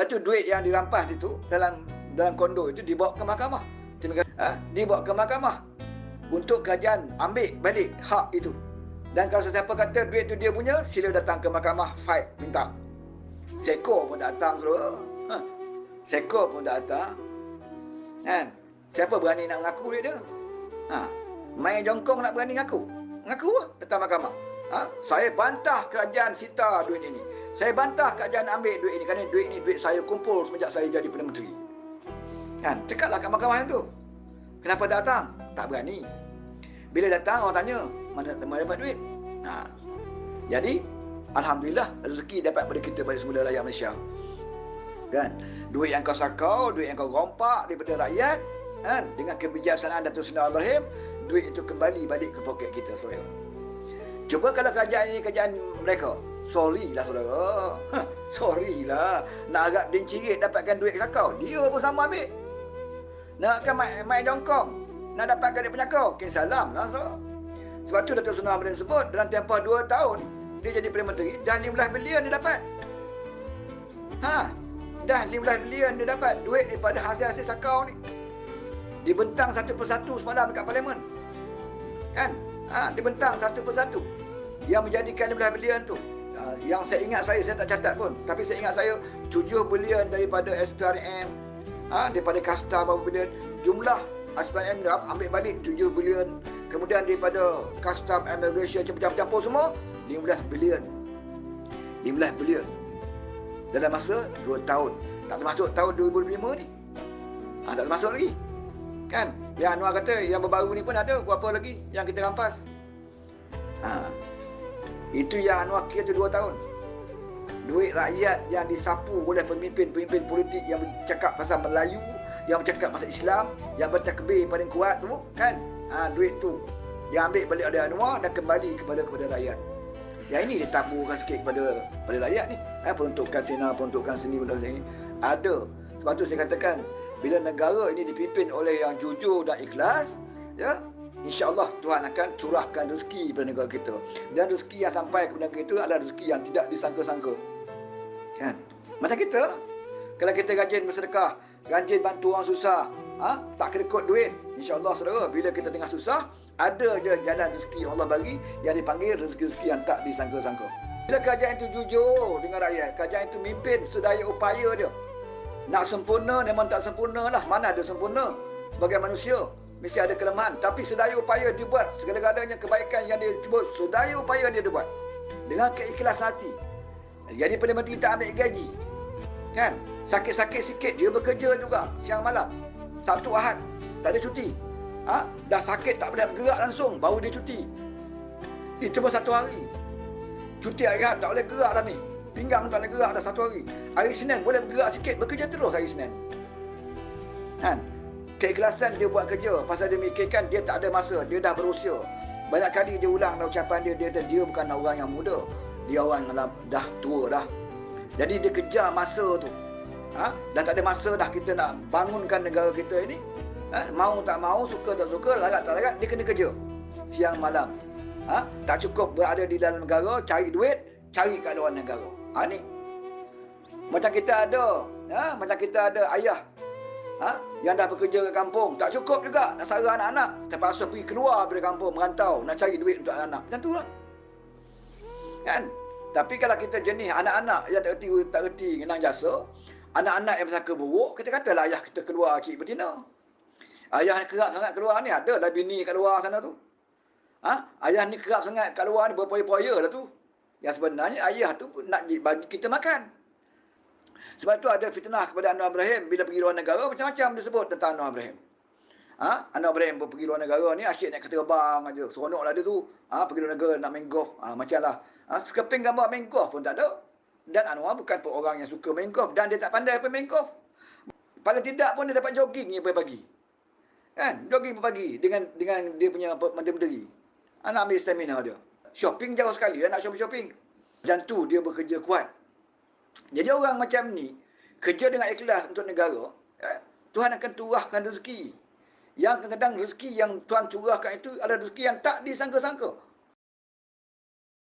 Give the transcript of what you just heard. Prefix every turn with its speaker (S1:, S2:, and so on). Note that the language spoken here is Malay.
S1: Itu duit yang dirampas itu dalam dalam kondo itu dibawa ke mahkamah. Terima kasih. Ha? Dibawa ke mahkamah untuk kerajaan ambil balik hak itu. Dan kalau sesiapa kata duit itu dia punya, sila datang ke mahkamah fight minta. Seko pun datang suruh. Ha. Seko pun datang. Kan? Siapa berani nak mengaku duit dia? Ha. Main jongkong nak berani ngaku. Ngaku lah datang mahkamah. Ha? Saya bantah kerajaan sita duit ini. Saya bantah kerajaan ambil duit ini kerana duit ini duit saya kumpul semenjak saya jadi Perdana Menteri. Kan? Cakaplah kat mahkamah tu. Kenapa datang? Tak berani. Bila datang orang tanya, mana mana dapat duit? Ha. Jadi, alhamdulillah rezeki dapat pada kita pada semula rakyat Malaysia. Kan? Duit yang kau sakau, duit yang kau rompak daripada rakyat, kan? Dengan kebijaksanaan Datuk Seri Ibrahim, duit itu kembali balik ke poket kita saudara. Cuba kalau kerajaan ini kerajaan mereka. Sorry lah saudara. Ha, sorry lah. Nak agak dincirit dapatkan duit sakau. Dia pun sama ambil. Nak kan main, main jongkong. Nak dapatkan duit penyakau. Mungkin salam lah saudara. Sebab tu Datuk Sunah Abdul sebut dalam tempoh 2 tahun dia jadi Perdana Menteri dah 15 bilion dia dapat. Ha, dah 15 bilion dia dapat duit daripada hasil-hasil sakau ni. Dibentang satu persatu semalam dekat parlimen. Kan? Ha, dibentang satu persatu. Yang menjadikan 15 bilion tu. Uh, yang saya ingat saya, saya tak catat pun. Tapi saya ingat saya 7 bilion daripada SPRM. Ha, daripada kasta bilion. Jumlah SPRM dia ambil balik 7 bilion. Kemudian daripada custom immigration campur-campur semua 15 bilion. 15 bilion. Dalam masa 2 tahun. Tak termasuk tahun 2005 ni. Ha, tak termasuk lagi. Kan? Yang Anwar kata yang baru ni pun ada berapa lagi yang kita rampas. Ha. Itu yang Anwar kira tu 2 tahun. Duit rakyat yang disapu oleh pemimpin-pemimpin politik yang bercakap pasal Melayu, yang bercakap pasal Islam, yang bertakbir paling kuat tu kan? Ha, duit tu yang ambil balik oleh Anwar dan kembali kepada kepada rakyat. Yang ini ditaburkan sikit kepada kepada rakyat ni. Ha, peruntukan sini, peruntukan sini, peruntukan sini. Ada. Sebab tu saya katakan bila negara ini dipimpin oleh yang jujur dan ikhlas, ya, insya-Allah Tuhan akan curahkan rezeki kepada negara kita. Dan rezeki yang sampai kepada negara itu adalah rezeki yang tidak disangka-sangka. Kan? Macam kita, kalau kita rajin bersedekah, rajin bantu orang susah, ha? tak kena kod duit. InsyaAllah saudara, bila kita tengah susah, ada je jalan rezeki yang Allah bagi yang dipanggil rezeki-rezeki yang tak disangka-sangka. Bila kerajaan itu jujur dengan rakyat, kerajaan itu mimpin sedaya upaya dia. Nak sempurna memang tak sempurna lah. Mana ada sempurna? Sebagai manusia, mesti ada kelemahan. Tapi sedaya upaya dibuat. Segala-galanya kebaikan yang dia cuba, sedaya upaya dia dibuat. Dengan keikhlasan hati. Jadi Perdana Menteri tak ambil gaji. Kan? Sakit-sakit sikit dia bekerja juga siang malam. Sabtu Ahad tak ada cuti. Ha? Dah sakit tak boleh bergerak langsung baru dia cuti. Itu pun satu hari. Cuti hari Ahad tak boleh gerak dah ni. Pinggang tak boleh gerak dah satu hari. Hari Senin boleh bergerak sikit bekerja terus hari Senin. Kan? Keikhlasan dia buat kerja pasal dia mikirkan dia tak ada masa, dia dah berusia. Banyak kali dia ulang ucapan dia dia dia, dia bukan orang yang muda. Dia orang yang dah tua dah. Jadi dia kejar masa tu. Ha? Dah tak ada masa dah kita nak bangunkan negara kita ini. Ha? Mau tak mau, suka tak suka, larat tak larat, dia kena kerja. Siang malam. Ha? Tak cukup berada di dalam negara, cari duit, cari kat luar negara. Ha ni. Macam kita ada, ha? macam kita ada ayah ha? yang dah bekerja kat kampung, tak cukup juga nak sara anak-anak, terpaksa pergi keluar dari kampung merantau nak cari duit untuk anak-anak. Macam tu lah. Kan? Tapi kalau kita jenis anak-anak yang tak reti tak reti ngenang jasa, anak-anak yang bersangka buruk, kita katalah ayah kita keluar cik betina. Ayah ni kerap sangat keluar ni, ada dah bini kat luar sana tu. Ha? Ayah ni kerap sangat kat luar ni berpoya-poya lah tu. Yang sebenarnya ayah tu nak bagi kita makan. Sebab tu ada fitnah kepada Anwar Ibrahim bila pergi luar negara macam-macam disebut tentang Anwar Ibrahim. Ha? Anwar Ibrahim pergi luar negara ni asyik naik terbang aja. Seronok lah dia tu. Ha? Pergi luar negara nak main golf. Ha? Macam lah. Ha? Sekeping gambar main golf pun tak ada. Dan Anwar bukan orang yang suka main golf. Dan dia tak pandai apa main golf. Paling tidak pun dia dapat jogging ni pagi-pagi. Kan? Jogging pagi dengan dengan dia punya menteri-menteri. Anak ambil stamina dia. Shopping jauh sekali. Dia nak shopping-shopping. Macam tu dia bekerja kuat. Jadi orang macam ni, kerja dengan ikhlas untuk negara, eh, Tuhan akan turahkan rezeki. Yang kadang-kadang rezeki yang Tuhan curahkan itu adalah rezeki yang tak disangka-sangka.